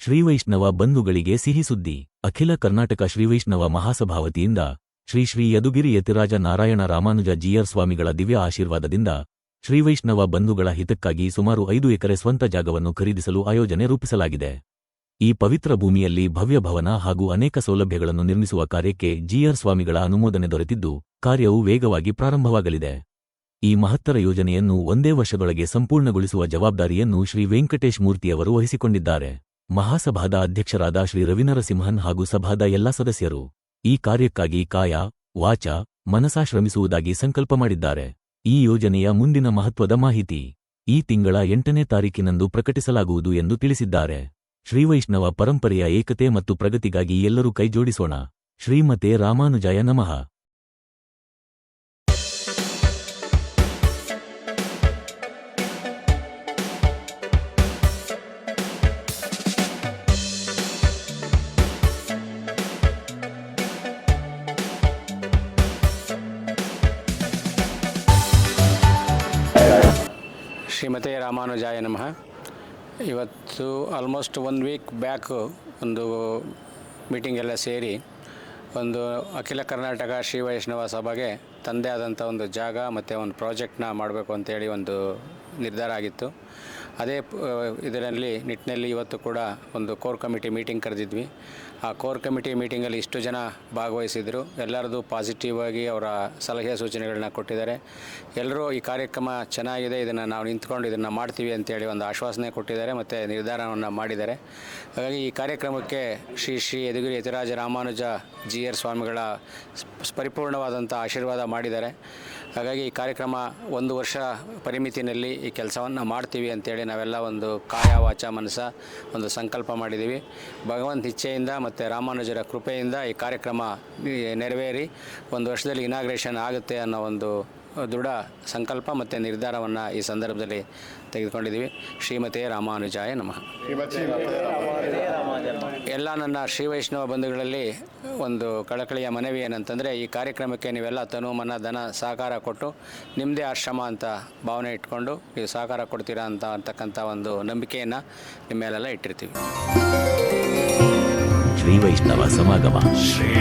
ಶ್ರೀವೈಷ್ಣವ ಬಂಧುಗಳಿಗೆ ಸಿಹಿ ಸುದ್ದಿ. ಅಖಿಲ ಕರ್ನಾಟಕ ಶ್ರೀವೈಷ್ಣವ ಮಹಾಸಭಾವತಿಯಿಂದ ಶ್ರೀ ಶ್ರೀ ಯದುಗಿರಿ ಯತಿರಾಜ ನಾರಾಯಣ ರಾಮಾನುಜ ಜಿಯರ್ ಸ್ವಾಮಿಗಳ ದಿವ್ಯ ಆಶೀರ್ವಾದದಿಂದ ಶ್ರೀವೈಷ್ಣವ ಬಂಧುಗಳ ಹಿತಕ್ಕಾಗಿ ಸುಮಾರು ಐದು ಎಕರೆ ಸ್ವಂತ ಜಾಗವನ್ನು ಖರೀದಿಸಲು ಆಯೋಜನೆ ರೂಪಿಸಲಾಗಿದೆ. ಈ ಪವಿತ್ರ ಭೂಮಿಯಲ್ಲಿ ಭವ್ಯ ಭವನ ಹಾಗೂ ಅನೇಕ ಸೌಲಭ್ಯಗಳನ್ನು ನಿರ್ಮಿಸುವ ಕಾರ್ಯಕ್ಕೆ ಜಿಆರ್ ಸ್ವಾಮಿಗಳ ಅನುಮೋದನೆ ದೊರೆತಿದ್ದು, ಕಾರ್ಯವು ವೇಗವಾಗಿ ಪ್ರಾರಂಭವಾಗಲಿದೆ. ಈ ಮಹತ್ತರ ಯೋಜನೆಯನ್ನು ಒಂದೇ ವರ್ಷದೊಳಗೆ ಸಂಪೂರ್ಣಗೊಳಿಸುವ ಜವಾಬ್ದಾರಿಯನ್ನು ಶ್ರೀ ವೆಂಕಟೇಶ್ ಮೂರ್ತಿಯವರು ವಹಿಸಿಕೊಂಡಿದ್ದಾರೆ. ಮಹಾಸಭಾದ ಅಧ್ಯಕ್ಷರಾದ ಶ್ರೀ ರವಿನರಸಿಂಹನ್ ಹಾಗೂ ಸಭಾದ ಎಲ್ಲಾ ಸದಸ್ಯರು ಈ ಕಾರ್ಯಕ್ಕಾಗಿ ಕಾಯ, ವಾಚ, ಮನಸಾ ಶ್ರಮಿಸುವುದಾಗಿ ಸಂಕಲ್ಪ ಮಾಡಿದ್ದಾರೆ. ಈ ಯೋಜನೆಯ ಮುಂದಿನ ಮಹತ್ವದ ಮಾಹಿತಿ ಈ ತಿಂಗಳ ಎಂಟನೇ ತಾರೀಕಿನಂದು ಪ್ರಕಟಿಸಲಾಗುವುದು ಎಂದು ತಿಳಿಸಿದ್ದಾರೆ. ಶ್ರೀವೈಷ್ಣವ ಪರಂಪರೆಯ ಏಕತೆ ಮತ್ತು ಪ್ರಗತಿಗಾಗಿ ಎಲ್ಲರೂ ಕೈಜೋಡಿಸೋಣ. ಶ್ರೀಮತೆ ರಾಮಾನುಜಾಯ ನಮಃ. ಶ್ರೀಮತೆ ರಾಮಾನುಜಾಯ ನಮಃ. ಇವತ್ತು ಆಲ್ಮೋಸ್ಟ್ ಒನ್ ವೀಕ್ ಬ್ಯಾಕ್ ಒಂದು ಮೀಟಿಂಗ್ ಎಲ್ಲ ಸೇರಿ ಒಂದು ಅಖಿಲ ಕರ್ನಾಟಕ ಶ್ರೀ ವೈಷ್ಣವ ಸಭೆಗೆ ತಂದೆ ಆದಂಥ ಒಂದು ಜಾಗ ಮತ್ತು ಒಂದು ಪ್ರಾಜೆಕ್ಟ್ನ ಮಾಡಬೇಕು ಅಂತೇಳಿ ಒಂದು ನಿರ್ಧಾರ ಆಗಿತ್ತು. ಅದೇ ಇದರಲ್ಲಿ ನಿಟ್ಟಿನಲ್ಲಿ ಇವತ್ತು ಕೂಡ ಒಂದು ಕೋರ್ ಕಮಿಟಿ ಮೀಟಿಂಗ್ ಕರೆದಿದ್ವಿ. ಆ ಕೋರ್ ಕಮಿಟಿ ಮೀಟಿಂಗಲ್ಲಿ ಇಷ್ಟು ಜನ ಭಾಗವಹಿಸಿದರು. ಎಲ್ಲರದು ಪಾಸಿಟಿವ್ ಆಗಿ ಅವರ ಸಲಹೆ ಸೂಚನೆಗಳನ್ನ ಕೊಟ್ಟಿದ್ದಾರೆ. ಎಲ್ಲರೂ ಈ ಕಾರ್ಯಕ್ರಮ ಚೆನ್ನಾಗಿದೆ, ಇದನ್ನು ನಾವು ನಿಂತ್ಕೊಂಡು ಇದನ್ನು ಮಾಡ್ತೀವಿ ಅಂತೇಳಿ ಒಂದು ಆಶ್ವಾಸನೆ ಕೊಟ್ಟಿದ್ದಾರೆ ಮತ್ತು ನಿರ್ಧಾರವನ್ನು ಮಾಡಿದ್ದಾರೆ. ಹಾಗಾಗಿ ಈ ಕಾರ್ಯಕ್ರಮಕ್ಕೆ ಶ್ರೀ ಶ್ರೀ ಯದುಗಿರಿ ಯತಿರಾಜ ರಾಮಾನುಜ ಜಿ ಆರ್ ಸ್ವಾಮಿಗಳ ಪರಿಪೂರ್ಣವಾದಂಥ ಆಶೀರ್ವಾದ ಮಾಡಿದ್ದಾರೆ. ಹಾಗಾಗಿ ಈ ಕಾರ್ಯಕ್ರಮ ಒಂದು ವರ್ಷ ಪರಿಮಿತಿನಲ್ಲಿ ಈ ಕೆಲಸವನ್ನು ಮಾಡ್ತೀವಿ ಅಂತೇಳಿ ನಾವೆಲ್ಲ ಒಂದು ಕಾಯ ವಾಚ ಮನಸ ಒಂದು ಸಂಕಲ್ಪ ಮಾಡಿದ್ದೀವಿ. ಭಗವಂತ ಇಚ್ಛೆಯಿಂದ ಮತ್ತು ರಾಮಾನುಜರ ಕೃಪೆಯಿಂದ ಈ ಕಾರ್ಯಕ್ರಮ ನೆರವೇರಿ. ಒಂದು ವರ್ಷದಲ್ಲಿ ಇನಾಗ್ರೇಷನ್ ಆಗುತ್ತೆ ಅನ್ನೋ ಒಂದು ದೃಢ ಸಂಕಲ್ಪ ಮತ್ತು ನಿರ್ಧಾರವನ್ನು ಈ ಸಂದರ್ಭದಲ್ಲಿ ತೆಗೆದುಕೊಂಡಿದ್ದೀವಿ. ಶ್ರೀಮತಿ ರಾಮಾನುಜಾಯ ನಮಃ. ಎಲ್ಲ ನನ್ನ ಶ್ರೀ ವೈಷ್ಣವ ಬಂಧುಗಳಲ್ಲಿ ಒಂದು ಕಳಕಳಿಯ ಮನವಿ ಏನಂತಂದರೆ ಈ ಕಾರ್ಯಕ್ರಮಕ್ಕೆ ನೀವೆಲ್ಲ ತನು ಮನ ಧನ ಸಹಕಾರ ಕೊಟ್ಟು ನಿಮ್ಮದೇ ಆಶ್ರಮ ಅಂತ ಭಾವನೆ ಇಟ್ಕೊಂಡು ನೀವು ಸಹಕಾರ ಕೊಡ್ತೀರಾ ಅಂತ ಅಂತಕ್ಕಂಥ ಒಂದು ನಂಬಿಕೆಯನ್ನು ನಿಮ್ಮ ಮೇಲೆಲ್ಲ ಇಟ್ಟಿರ್ತೀವಿ. ಶ್ರೀ ವೈಷ್ಣವ ಸಮಾಗಮ. ಶ್ರೀ